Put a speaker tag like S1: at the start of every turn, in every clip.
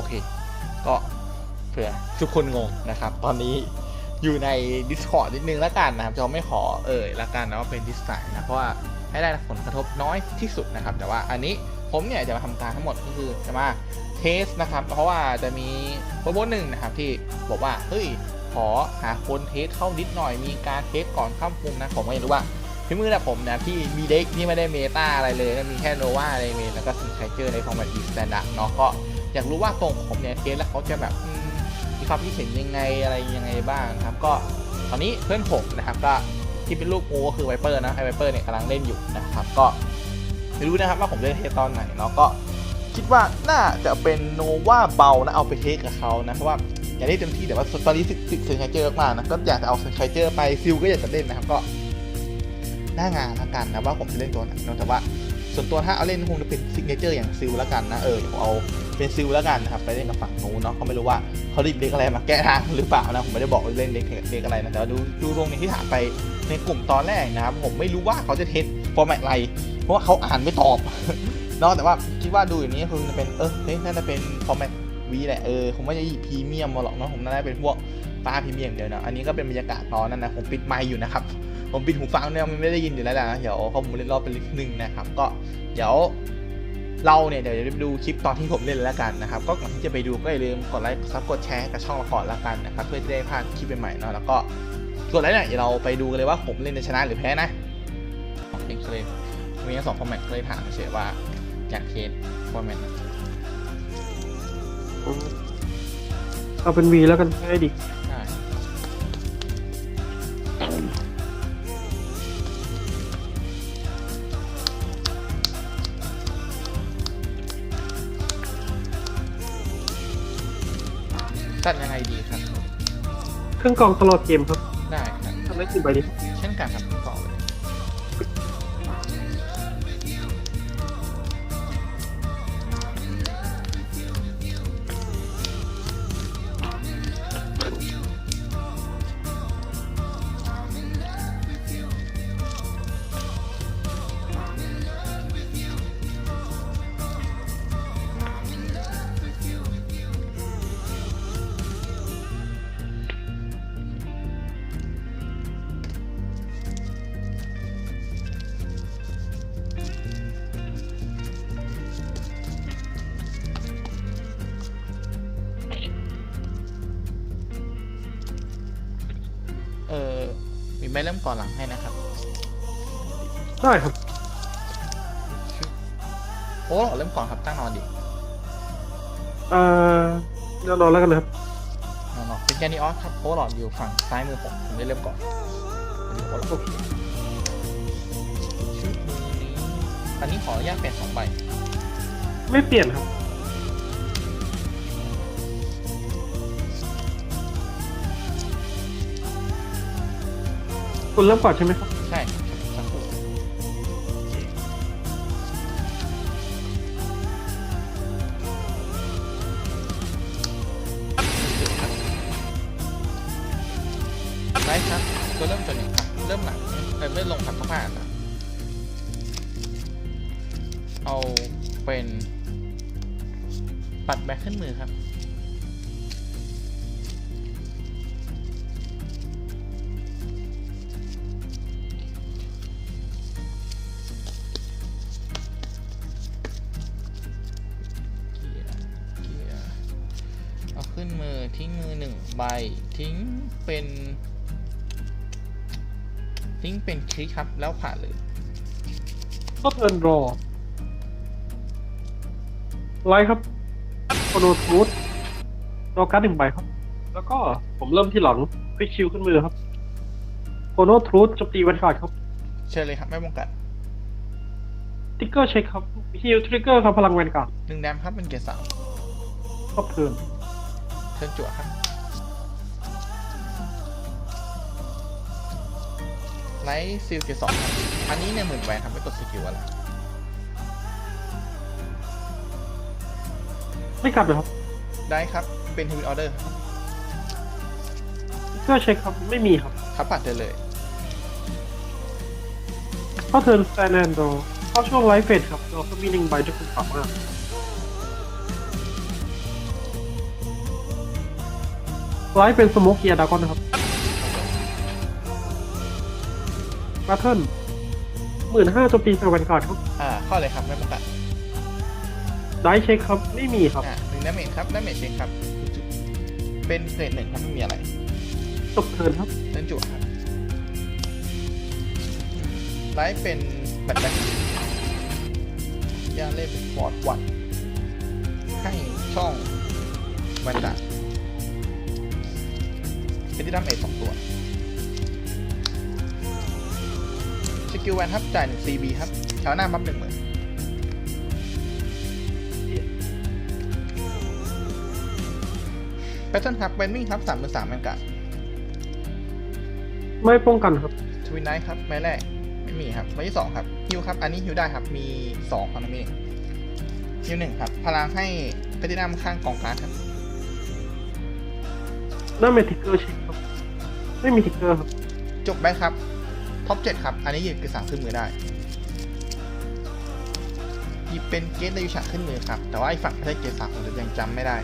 S1: อเค ก็เผื่อทุกคนงงนะครับ ตอนนี้อยู่ใน Discord นิดนึงแล้วกันนะครับจะไม่ขอเอ่ยละกันนะว่าเป็นดิสไซน์นะ เพราะว่าให้ได้ผลกระทบน้อยที่สุดนะครับ แต่ว่าอันนี้ผมเนี่ยจะมาทำการทั้งหมดก็คือจะมาเทสนะครับ เพราะว่าจะมีโปรโมทหนึ่งนะครับที่บอกว่าเฮ้ยขอหาคนเทสเข้านิดหน่อยมีการเทสก่อนข้ามมุมนะผมก็ยากรู้ว่าพี่มือนะผมนะที่มีเด็กที่ไม่ได้เมตาอะไรเลยมีแค่โนวาอะไรเมแล้วก็ซิงไคเจอร์ในฟอร์แมตอีสแตนดาร์ดเนาะก็ อยากรู้ว่าตรงผมเนี่ยเทสแล้วเขาจะแบบมีความคิดเห็นยังไงอะไรยังไงบ้างครับ ก็ตอนนี้เพื่อนผมนะครับก็ที่เป็นลูกงูก็คือไวเปอร์นะไอไวเปอร์เนี่ยกำลังเล่นอยู่นะครับ ก็ไม่รู้นะครับว่าผมจะเทสตอนไหนเนาะก็คิดว่าน่าจะเป็นโนวาเบานะเอาไปเทสกับเขานะเพราะว่าอยากได้เต็มที่แต่ว่าตอนนี้ติดติดเซนไคเจอร์มากนะก็อยากจะเอาเซนไคเจอร์ไปซิลก็อยากจะเล่นนะครับก็หน้างานละกันนะว่าผมจะเล่นตัวไหนเนอะแต่ว่าส่วนตัวถ้าเอาเล่นคงจะเป็นซิกเนเจอร์อย่างซิลละกันนะเออผมเอา เป็นซิลละกันนะครับ ไปเล่นกับฝั่งนู้นเนาะก็ไม่รู้ว่าเขาดิบเล็กอะไรมาแก้ทางหรือเปล่านะผมไม่ได้บอกเล่นเล็กเล็กอะไรนะแต่ดูดูตรงนี้ที่ถามไปในกลุ่มตอนแรกนะครับ ผมไม่รู้ว่าเขาจะเทสฟอร์แมตอะไร เพราะว่าเขาอ่านไม่ตอบเนาะแต่ว่าคิดว่าดูอย่างนี้คือจะเป็นเออเฮ้ยน่าจะเป็นฟอร์แมตวีแหละเออผมไม่จะพรีเมียมมาหรอกเนาะผมน่าจะเป็นพวกฟ้าพรีเมียมเดียวนะอันนี้ก็เป็นบรรยากาศตอนนั้นนะผมปิดไมค์อยู่นะครับผมปิดหูฟังเนี่ยมันไม่ได้ยินอยู่แล้วนะเดี๋ยวเขาผมเล่นรอบเป็นลิหนึ่งนะครับ ก็เดี๋ยว เราเนี่ยเดี๋ยวจะไปดูคลิปตอนที่ผมเล่นแล้วกันนะครับ ก็ก่อนที่จะไปดูก็อย่าลืมกดไลค์ซับกดแชร์กับช่องละครละกันนะครับเพื่อที่ได้พลาดคลิปใหม่ๆเนาะแล้วก็ส่วนอะไรเนี่ยเดี๋ยวเราไปดูกันเลยว่าผมเล่นชนะหรือแพ้นะโอเคเลยมีสองฟอร์แมตก็เลยถามเฉยว่าอยากเทสฟอร์แมต
S2: เอาเป็นวีแล้วกันง่ายดี
S1: ช่ตัดยังไงดีครับ
S2: เครื่องกรองตลอดเกมครับ
S1: ได้ครับ
S2: ทำได้กี่ใบดี
S1: เช่นกันครับ เออมีใบเริ่มก่อนหลังให้นะครับ
S2: ได้ครับ
S1: โอ้เริ่มก่อนครับตั้งนอนดิ
S2: เอ่อเดี๋ยวนอนแล้วกันนะครับ
S1: นอนๆเป็นแกนี่ออสครับโอ้หลอดอยู่ฝั่งซ้ายมือผมผมได้เริ่มก่อนดูโอ้หลอด
S2: โอเค
S1: ชุดมือนี้อันนี้ขออนุญาตเปลี่ยนสองใบ
S2: ไม่เปลี่ยนครับ คุณเริ่มก่อนใช่ไหมครับ
S1: มือทิ้งมือหนึ่งใบ ทิ้งเป็น ทิ้งเป็นคลิกครับ แล้วผ่านเลย
S2: ก็เทิร์นรอไลท์ครับโคโนทูธรอการ์ดหนึ่งใบครับ แล้วก็ผมเริ่มที่หลังควิกคิวขึ้นมือครับโคโนทูธโจมตีวันขาดครับ
S1: เชิญเลยครับ ไม่ป้องกัน
S2: ติ๊กเกอร์เช็คครับฮิลทริกเกอร์ครับพลังแวนการ์ด
S1: หนึ่งแดมครับเป็นเกียร์สาม
S2: ครอบเทิร์น
S1: เชิญจั่วครับไลท์ซิลเกียร์สองครับอันนี้เนี่ยหมื่นแหวนครับไม่กดสกิลอะไร
S2: ไม่กลับเลยครับ
S1: ได้ครับ เป็นทวิตออเดอร์
S2: ติ๊กเกอร์เช็คครับ ไม่มีครับ
S1: ครับปัดได้เลย
S2: เข้าเทิร์นสแตนแอนด์รอเข้าช่วงไลฟ์เฟสครับเราก็มีหนึ่งใบที่คุณสามาร ไลฟ์เป็นสโมกเกียร์ดากอนนะครับแบทเทิลหมื่นห้าโจมตีใส่แวนการ์ดครับ
S1: อ่าเข้าเลยครับไม่ประกาศ
S2: ได้เช็คครับ ไม่มีครับ
S1: อ่าหนึ่งดาเมจครับดาเมจเช็คครับ เป็นเกรดหนึ่งครับไม่มีอะไร
S2: จบเทิร์นครับ
S1: เล่นจุดครับไลฟ์เป็นแบทแบทย่าเล่นเป็นฟอร์ดวันให้ช่องแวนการ์ด เป็นที่ดาเมจสองตัวสกิลแวนครับจ่ายหนึ่ง CB ครับแถวหน้าบัฟหนึ่งหมื่นแพทเทิร์นครับเวนวิ่งครับสามหมื่นสามแวนการ์ด
S2: ไม่ป้องกันครับ
S1: ทวินไนท์ครับไม้แรกไม่มีครับไม้ที่สองครับฮิวครับ อันนี้ฮิวได้ครับ มีสองครับไม่มีฮิวหนึ่งครับ พลังให้เพตินัมข้างกองการ์ดครับ
S2: ห น้าเมทิกเกอร์ใช่ครับไม่มีทิกเกอร์ครับ
S1: จบแบคครับ ท็อปเจ็ดครับ อันนี้หยิบคือสั่งขึ้นมือได้ หยิบเป็นเกตได้ยูฉากขึ้นมือครับ แต่ว่าไอ้ฝั่งไม่ได้เกตสามผมยังจำไม่ได้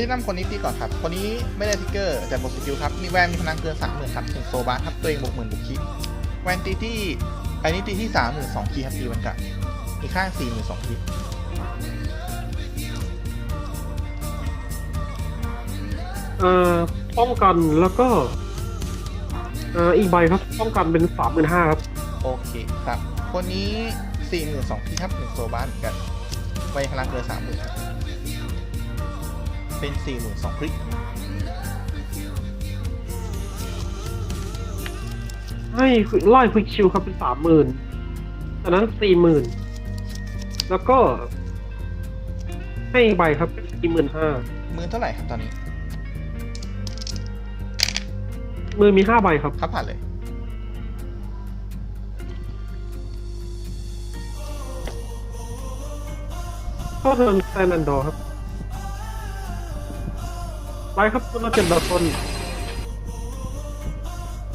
S1: เพชรนำคนนี้ตีก่อนครับ คนนี้ไม่ได้ทิกเกอร์แต่บวกสกิลครับ มีแวนมีพลังเกินสามหมื่นครับถึงโซบาร์ครับตัวเองบวกหมื่นบุกคิแวนตีที่อันนี้ตีที่สามหมื่นสองคีครับตีวันกัดอีกข้างสี่หมื่นสองคี
S2: เอ่อป้องกันแล้วก็เอ่ออีกใบครับ ป้องกันเป็นสามหมื่นห้าครับ
S1: โอเคครับ คนนี้สี่หมื่นสองคีครับหนึ่งโซบาร์เหมือนกันแวนพลังเกินสามหมื่นครับ เป็นสี่หมื่นสองคลิก
S2: ให้ไล่ควิกชิลครับเป็นสามหมื่นจากนั้นสี่หมื่นแล้วก็ ให้อีกใบครับเป็นสี่หมื่นห้า
S1: มือเท่าไหร่ครับตอนนี้
S2: มือมีห้าใบครับ
S1: ครับผ่านเลย
S2: เข้าเทิร์นแซนแอนดอร์ครับไป ครับตัวเจ็ดดาวคน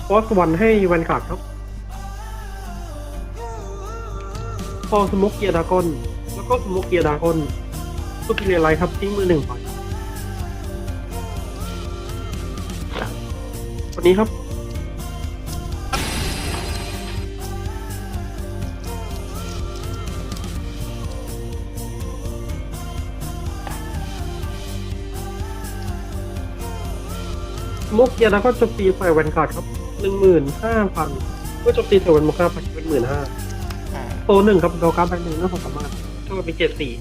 S2: ฟอสวันให้แวนขาดครับฟอสมุกเกียร์ดากอน แล้วก็สมุกเกียร์ดากอนสุดที่เรียไรครับทิ้งมือหนึ่งไปวันนี้ครับ มุกเกียร์แล้วก็โจมตีใส่แวนการ์ดครับหนึ่งหมื่นห้าพันเมื่อโจมตีใส่แวนโมกาพันเป็นหมื่นห้า
S1: อ่า
S2: โตหนึ่งครับดอการ์ดใบหนึ่งน่าสามารถเท่ากับเป็นเจ็ดสี่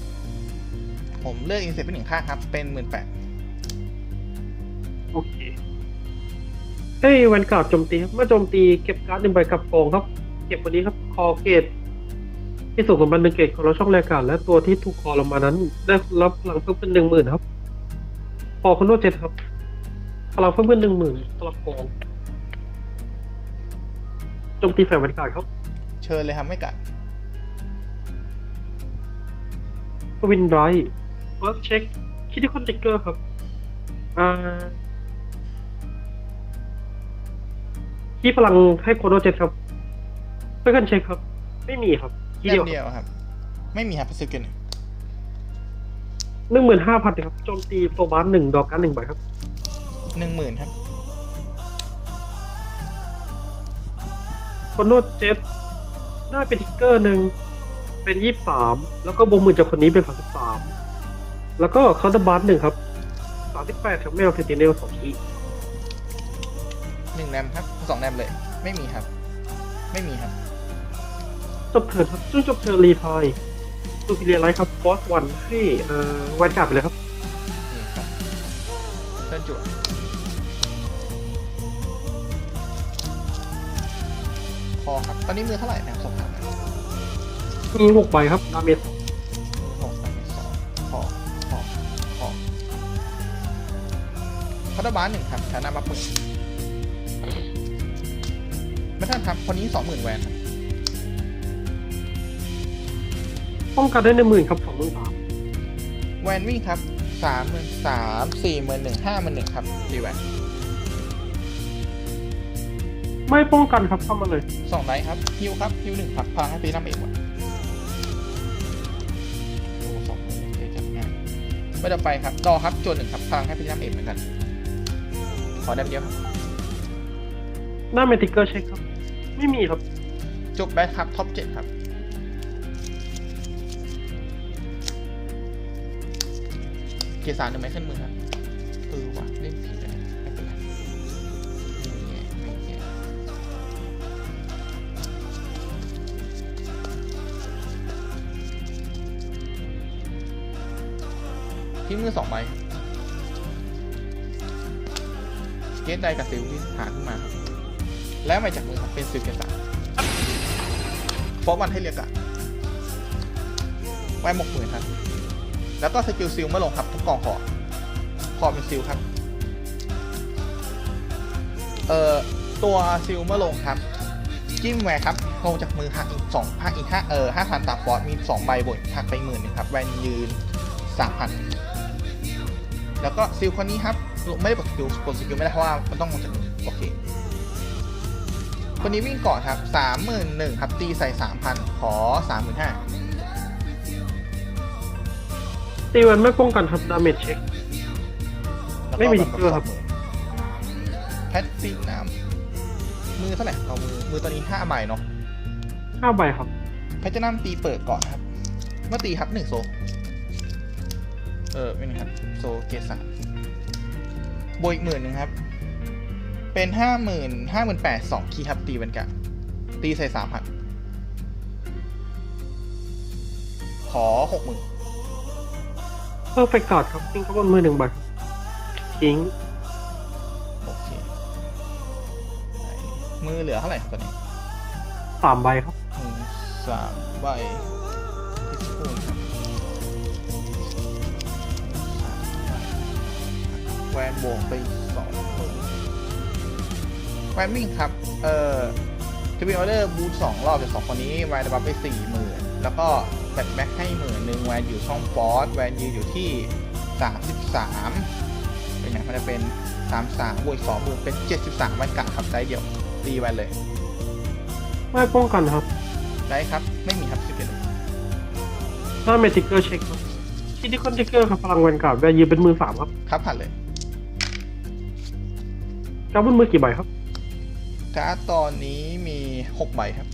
S1: ผมเลือกอินเซ็ตเป็นหนึ่งข้างครับ เป็นหมื่นแปด
S2: โอเคให้แวนการ์ดโจมตีครับเมื่อโจมตีเก็บการ์ดหนึ่งใบกับกองครับ เก็บวันนี้ครับคอเกตที่ส่งสมบัติหนึ่งเกตของเราช่องแรกการ์ดและตัวที่ถูกคอลงมานั้น ได้รับพลังเพิ่มเป็นหนึ่งหมื่นครับพอคนโนเจ็ดครับ พลังเพิ่มเป็นหนึ่งหมื่นสำหรับกองโจมตีใส่แวนการ์ดครับ
S1: เชิญเลยครับไม่กัด
S2: วินไรท์เฟิร์สเช็คคิดที่คอนติกเกอร์ครับอ่าที่พลังให้โคโนเจ็ดครับเพื่อนเช็คครับ ไม่มีครับที
S1: เล่
S2: เดียว
S1: มเดียวครับ ไม่มีครับพัสดุเกินหนึ่ง
S2: หนึ่งหมื่นห้าพันครับโจมตีโซบาร์หนึ่งดอกกันหนึ่งใบครับ
S1: หนึ่งหมื่นครับ
S2: โคโนเจ็ดได้เป็นทิกเกอร์หนึ่งเป็นยี่สามแล้วก็บวกหมื่นจากคนนี้เป็นสามสิบสามแล้วก็คาร์ดบาร์หนึ่งครับสามสิบแปดครับแมวเซนติเนลสองที
S1: หนึ่งแรมครับสองแรมเลย ไม่มีครับ ไม่มีครับ
S2: จบเทิร์นครับช่วงจบเทิร์นรีทายตูพิเรียไลท์ครับฟอสวันให้เอ่อแวนการ์ดไปเลยครับ
S1: นี่ครับเชิญจุ ตอนนี้มือเท่าไหร่นะครับสอบถามหน่อย
S2: มีหกใบครับดาเมจ
S1: มือหกสามสองพอพอพอพัตเตอร์บาร์หนึ่งครับฐานะบัฟมือไม่ท่านครับคนนี้สองหมื่นแวนครับ
S2: ป้องกันได้ในหมื่นครับสองหมื่นสาม
S1: แวนวิ่งครับสามหมื่นสามสี่หมื่นหนึ่งห้าหมื่นหนึ่งครับตีแวน
S2: ไม่ป้องกันครับเข้ามาเลย
S1: สองไดส์ครับฮิวครับฮิวหนึ่งครับพลังให้ตีน้ำเองหมดโอ้สองมือเจ๊จับง่ายไม่ต้องไปครับดอครับจวนหนึ่งครับพลังให้ตีน้ำเองเหมือนกันขอได้เดียวครับ
S2: หน้าเมติกเกอร์เช็คครับ ไม่มีครับ
S1: จบแบทครับท็อปเจ็ดครับเกียร์สามหนึ่งไม้ขึ้นมือครับเออว่ะเล่นผิด ทิ้งมือสองใบเกตไดกับซิลที่หาขึ้นมาครับแล้วมาจากมือครับเป็นซิลเกียร์สามฟอกวันให้เรียกอะไว้หมกหมื่นครับ แล้วก็สกิลซิลเมื่อลงครับทุกกองขอขอเป็นซิลครับ เอ่อตัวซิลเมื่อลงครับจิ้มแหวครับลงจากมือหักอีกสองหักอีกห้าเอ่อห้าพันตาฟอสมีสองใบบวกหักไปหมื่นหนึ่งครับแวนยืนสามพัน แล้วก็ซิลคนนี้ครับไม่ได้ปลดสกิลปลดสกิลไม่ได้เพราะว่ามันต้องลงจากมือโอเค คนนี้วิ่งก่อนครับสามหมื่นหนึ่งครับตีใส่สามพันขอสามหมื่นห้า
S2: ตีวันไม่ป้องกันครับดาเมจเช็คไม่มีทิกเกอร์ครับ
S1: แพทตินัมมือเท่าไหร่เอามือมือตอนนี้ห้าใบเนาะ
S2: ห้าใบครับ
S1: แพทตินัมตีเปิดก่อนครับ เมื่อตีครับหนึ่งโซ เออไม่นี่ครับโซ เกตสามบวกอีกหมื่นหนึ่งครับ เป็นห้าหมื่นห้าหมื่นแปดสองคีย์ครับตีเป็นกะตีใส่สามพันขอหกหมื่น
S2: เพิ่มไปกอดครับทิ้งเข้าบนมือหนึ่งใบครับทิ้ง
S1: โอเคไหนมือเหลือเท่าไหร่ครับตอนนี้
S2: สามใบครับ
S1: หนึ่งสามใบ แวนบวกไปสองหมื่นแวนวิ่งครับ เอ่อทวีออเดอร์บูทสองรอบจากสองคนนี้แวนได้บัฟไปสี่หมื่นแล้วก็แบตแบ็คให้หมื่นหนึ่งแวนอยู่ช่องฟอสแวนยืนอยู่ที่สามสิบสามเป็นไงมันจะเป็นสามสามบวกอีกสองหมื่นเป็นเจ็ดสิบสามแวนกะครับได้เดียวตีแวนเลย
S2: ไม่ป้องกันครับ
S1: ได้ครับ ไม่มีครับสิบเอ็ด
S2: หน้าเมติกเกอร์เช็คครับคิดิคอนทิกเกอร์ครับพลังแวนการ์ดแวนยืนเป็นมือสามครับ
S1: ครับผ่านเลย
S2: กำบนมือกี่ใบครับ
S1: การ์ดตอนนี้มีหกใบครับ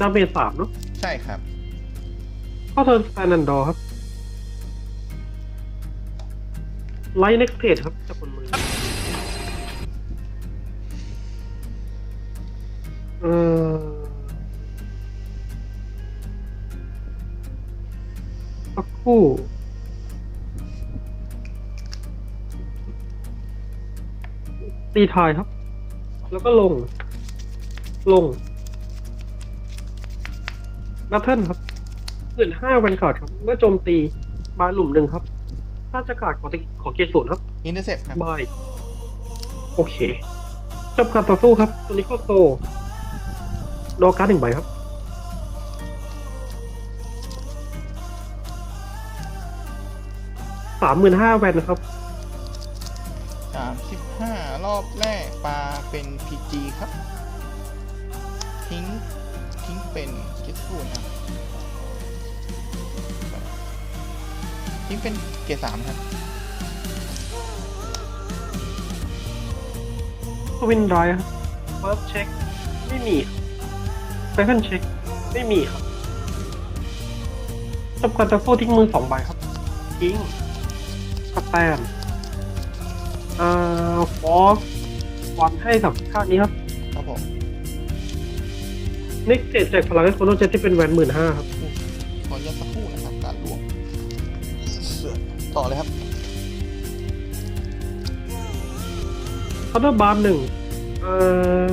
S2: ดาเมจสามเนาะ
S1: ใช่ครับ
S2: เข้าเทิร์นสแตนดันดอครับ ไลท์เน็กเพจครับจากบนมือ เอ่อสักครู่ ตีทายครับ แล้วก็ลง ลงบัตเทิลครับหมื่นห้าวันการ์ดครับ เมื่อโจมตีบายหลุมหนึ่งครับ ถ้าจะการ์ดของติของเกรดศูนย์ครับ
S1: อินเตอร์เซ็ปครับ
S2: บายโอเค จบการต่อสู้ครับ ตัวนี้เข้าโซดอการ์ดหนึ่งใบครับ สามหมื่นห้าแวนนะครับ
S1: สามสิบห้ารอบแรกปลาเป็นพีจีครับ ทิ้ง ทิ้งเป็นกิสปูนครับทิ้งเป็นเกียร์สามครับ
S2: วินไรครับเฟิร์สเช็ค ไม่มีเซคันเช็ค ไม่มีครับจบการต่อสู้ทิ้งมือสองใบครับทิ้งสแตน เอ่อฟอสวันให้กับค่านี้ครับ
S1: ครับผม
S2: นิกเกตแจกพลังให้โคโนเจตที่เป็นแวนหมื่นห้าครับ
S1: ขอยัดสักครู่นะครับการลวงเสือต่อเลยครับ
S2: คาร์ดบาร์หนึ่งเอ่อ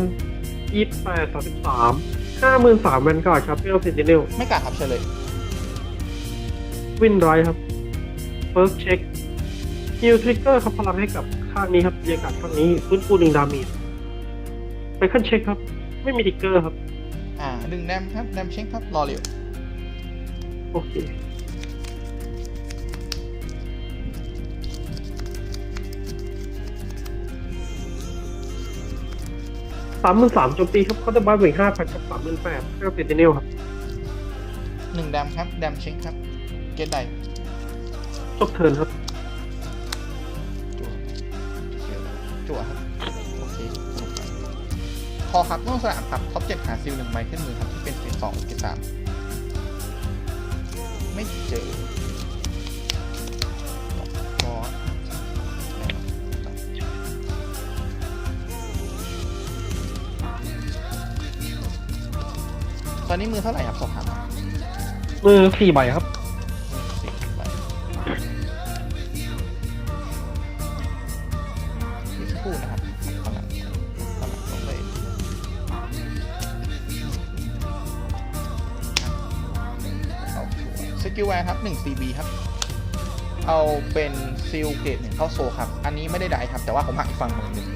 S2: ยี่แปดสามสิบสามห้าหมื่นสามแวนการ์ดครับเพื่อเซนติเนล
S1: ไม่กล้าครับเชิญเลย
S2: วินไรครับเฟิร์สเช็คฮิลทริกเกอร์ครับพลังให้กับ ข้างนี้ครับเรียกการข้างนี้ฟื้นฟูหนึ่งดาเมจไปขั้นเช็คครับ ไม่มีทิกเกอร์ครับ
S1: อ่าหนึ่งแดมครับแดมเช็คครับรอเร็ว
S2: โอเคสามหมื่นสามโจมตีครับเขาจะบ้านเวงห้าพันกับสามหมื่นแปดให้กับเซนติเนลครับ
S1: หนึ่งแดมครับแดมเช็คครับ เกตได
S2: จบเทิร์นครับ
S1: จั่วครับโอเคสนุกไปพอครับต้องสนามครับท็อปเจ็ดหาซิลหนึ่งใบขึ้นมือครับที่เป็นเกตสองเกตสามไม่เจอพอตอนนี้มือเท่าไหร่ครับสอบถาม
S2: มือสี่ใบครับ
S1: กิลแวร์ครับ1 CB ครับ เอาเป็นซิลเกตหนึ่งเข้าโซครับ อันนี้ไม่ได้ได้ครับ แต่ว่าผมหักอีกฝั่งมือหนึ่ง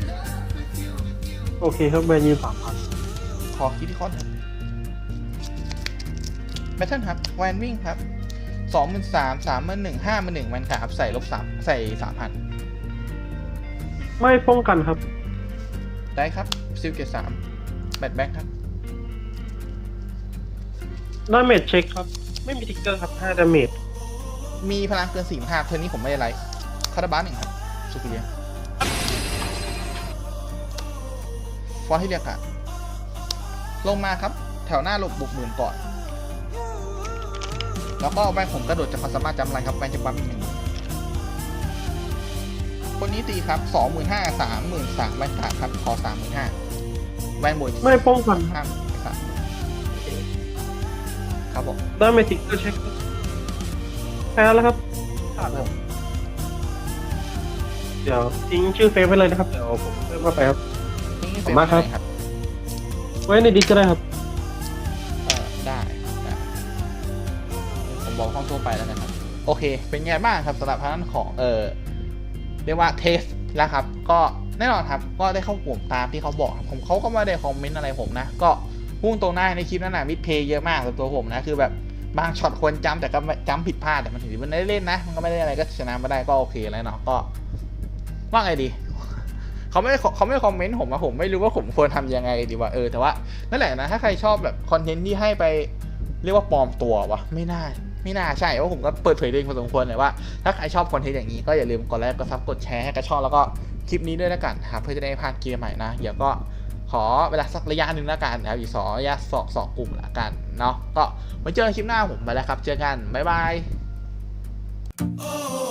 S2: โอเคครับแบนยืนสามพัน
S1: คอคิดที่คอนครับแบทเทิลครับแวนวิ่งครับสองหมื่นสามสามหมื่นหนึ่งห้าหมื่นหนึ่งแวนขาครับใส่ลบสามใส่สามพัน
S2: ไม่ป้องกันครับ
S1: ได้ครับซิลเกตสามแบทแบ็คครับ
S2: ดาเมจเช็คครับ ไม่มีทิกเกอร์ครับห้าดาเมจ
S1: มีพลังเกินสี่ห้าเทอร์นนี้ผมไม่ได้ไลฟ์คาราบาสหนึ่งครับสุกิเลียฟอนที่เรียกอะลงมาครับ แถวหน้าหลบบุกหมื่นก่อน แล้วก็แวนผมกระโดดจากความสามารถจำอะไรครับแวนจะปั๊มอีกหนึ่งคนนี้ตีครับสองหมื่นห้าสามหมื่นสามแวนขาดครับ ขอสามหมื่นห้าแวนบวก
S2: ไม่ป้องกัน
S1: ห้าสาม ครับผม
S2: ดาเมจทิกเกอร์เช็คครับแพ้แล้วครับขาดแล้วเดี๋ยวทิ้งชื่อเฟซไว้เลยนะครับเดี๋ยวผมเพิ่มเข้าไปครับ
S1: นี่
S2: ขอบคุณมากครับ
S1: ครับ
S2: ไว้ในดิสก็ได้ครับ
S1: เออได้ได้ผมบอกห้องทั่วไปแล้วนะครับ โอเค เป็นไงบ้างครับสำหรับทางด้านของเออเรียกว่าเทสแล้วครับ ก็แน่นอนครับ ก็ได้เข้ากลุ่มตามที่เขาบอกครับผมเขาก็ไม่ได้คอมเมนต์อะไรผมนะ ก็ พุ่งตรงหน้าในคลิปนั้นนะมิดเพย์เยอะมากสำหรับตัวผมนะคือแบบบางช็อตควรจำแต่ก็จำผิดพลาดแต่มันถือว่ามันได้เล่นนะ มันก็ไม่ได้อะไรก็ชนะมาได้ก็โอเคแล้วเนาะก็ว่าไงดีเขาไม่เขาไม่คอมเมนต์ผมอะผมไม่รู้ว่าผมควรทำยังไงดีว่าเออแต่ว่านั่นแหละนะถ้าใครชอบแบบคอนเทนต์ที่ให้ไปเรียกว่าปลอมตัววะไม่น่าไม่น่าใช่เพราะผมก็เปิดเผยตัวเองพอสมควรเลยว่าถ้าใครชอบคอนเทนต์อย่างนี้ก็อย่าลืมกดไลค์กดซับกดแชร์ให้กระชองแล้วก็คลิปนี้ด้วยนะกันครับเพื่อจะได้พลาดเกมใหม่นะเดี๋ยวก็ ขอเวลาสักระยะหนึ่งแล้วกันนะครับอีกสองระยะสองสองกลุ่มละกันเนาะก็ไว้เจอกันคลิปหน้าผมไปแล้วครับ เจอกัน บ๊ายบาย
S3: Oh